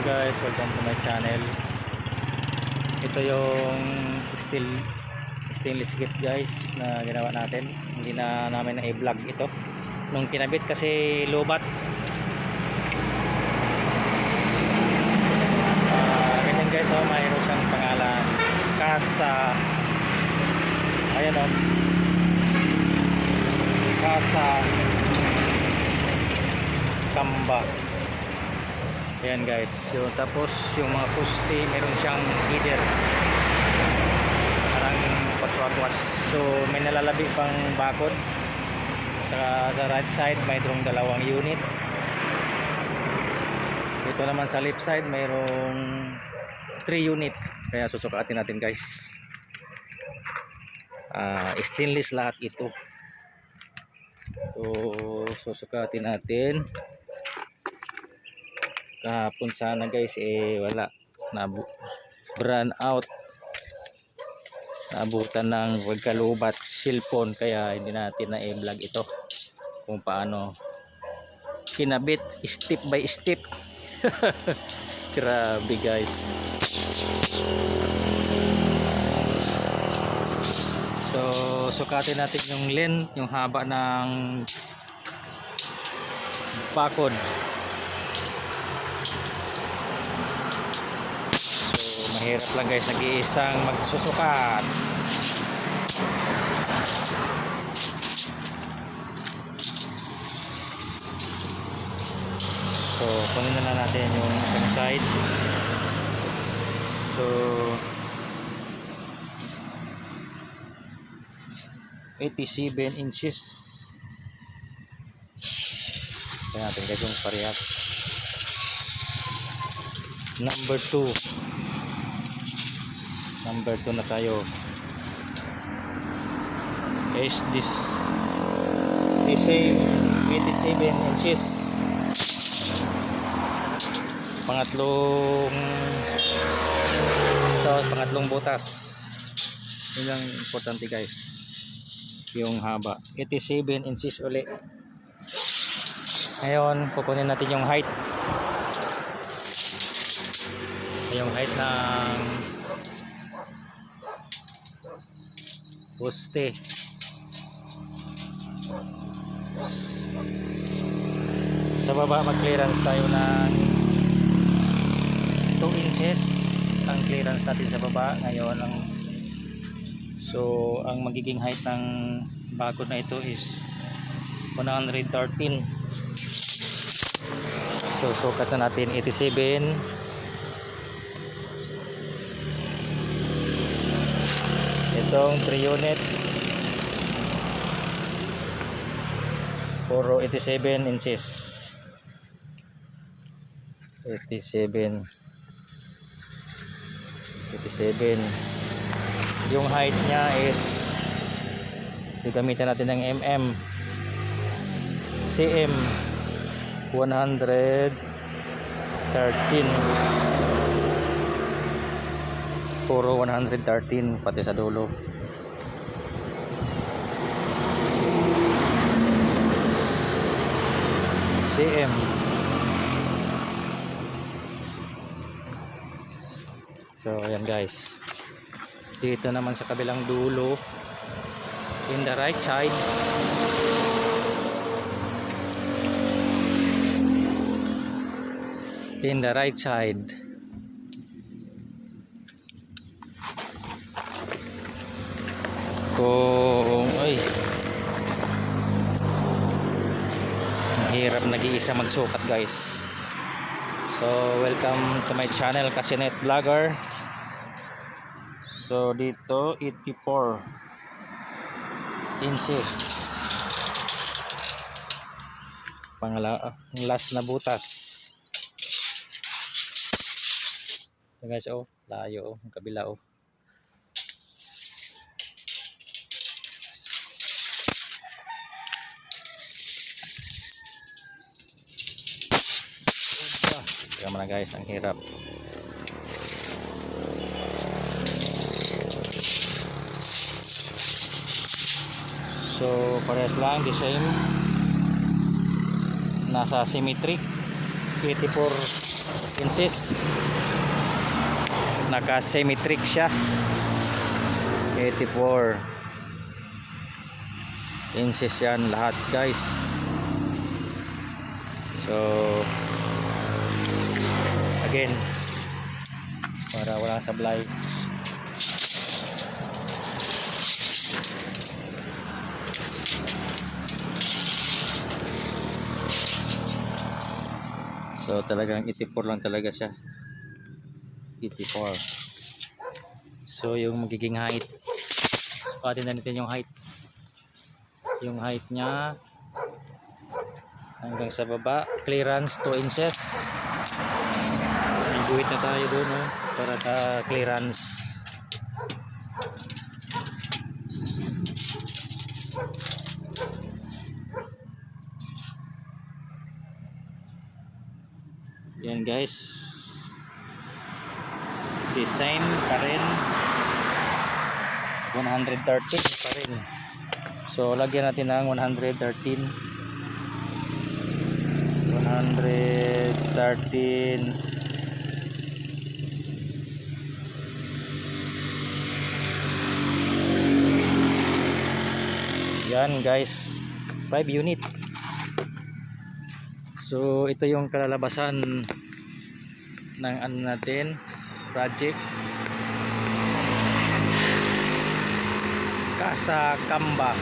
Guys, welcome to my channel. Ito yung steel stainless kit guys na ginawa natin. Hindi na namin na i-vlog ito. Nung kinabit kasi lubat. Ah, ganyan guys, oh, mayroon siyang pangalan. Casa Ayan oh. Casa Kamba. Ayan guys. Yung, tapos yung mga poste, meron siyang header. Parang patwatwas. So may nalalabi pang bakod. Sa, sa right side, mayroong dalawang unit. Ito naman sa left side, mayroong 3 unit. Kaya susukatin natin guys. Ah, stainless lahat ito. So, susukatin natin kahapon sana guys eh wala. Nabu brand out. Naabutan ng wagkalubat cellphone kaya hindi natin na i-vlog ito. Kung paano kinabit step by step. Grabe guys. So sukatin natin yung length yung haba ng bakod So, mahirap lang guys, nag-iisang magsusukat. So, kunin na natin yung isang side. So, Eighty-seven inches. Kaya natin guys yung parehas number 2 number 2 na tayo. Is this. Same 87 inches. Pangatlong ito pangatlong butas. Yun lang importante guys. Yung haba. 87 inches uli. Ngayon kukunin natin yung height. Yung height ng poste. Sa baba mag clearance tayo ng 2 inches ang clearance natin sa baba. Ngayon ang so ang magiging height ng bakod na ito is 113 so sukat na natin 87 itong 3 unit. Puro 87 inches. 87 87 yung height niya is gagamitan natin ng mm cm. 113 puro 113 pati sa dulo. CM so ayan guys. Dito naman sa kabilang dulo. In the right side. In the right side kung ay hirap nag-iisa magsukat guys. So welcome to my channel Kasinet Vlogger. So dito 84 inches. Pangala ang last na butas. Ito guys oh layo oh kabila oh Kaya na guys, ang hirap. So, parehas lang, the same. Nasa symmetric. 84 inches naka symmetric siya 84 inches yan lahat guys so again. Para walang sablay so talagang 84 lang talaga siya. 84 so yung magiging height. Sukatin na natin yung height. Yung height niya hanggang sa baba clearance 2 inches guhit na tayo doon no? para sa clearance. Yan guys. Design pa rin. 113 pa rin. So lagyan natin ng 113 113 yan guys. 5 unit. So ito yung kalalabasan ng ano natin project. Casa Kamba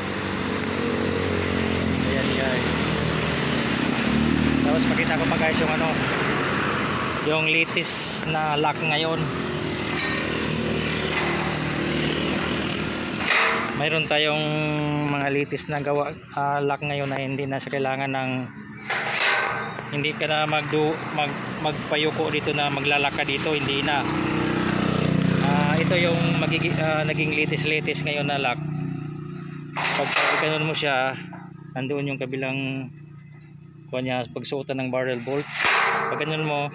ayan guys. Tapos makita ko pa guys yung ano yung latest na lock ngayon mayroon tayong mga latest na gawa ah, lock ngayon na hindi na siya kailangan ng hindi ka na magdu, mag, magpayuko dito na maglalaka dito hindi na. Ah, ito yung magigi, ah, naging latest latest ngayon na lock. Pag ganun mo siya nandoon yung kabilang kuha niya pagsuotan ng barrel bolt. Pag ganun mo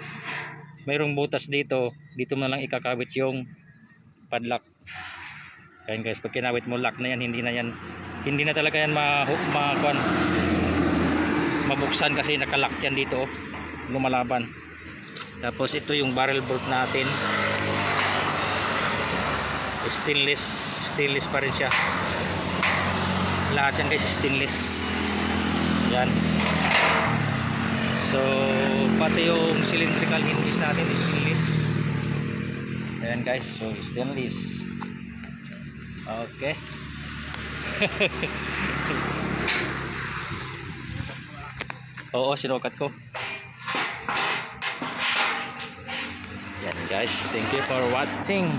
mayroong butas dito dito mo lang ikakabit yung padlock Ayan guys, pag kinawit mo lock na yan, hindi na yan, hindi na talaga yan ma, ma kuwan, mabuksan kasi nakalock yan dito, oh, lumalaban. Tapos ito yung barrel bolt natin. Stainless, stainless pa rin siya. Lahat yan guys, stainless. Yan. So, pati yung cylindrical hinges natin, stainless. Ayan guys, so stainless. Okay. Oo, sinukat ko. Yan guys, thank you for watching.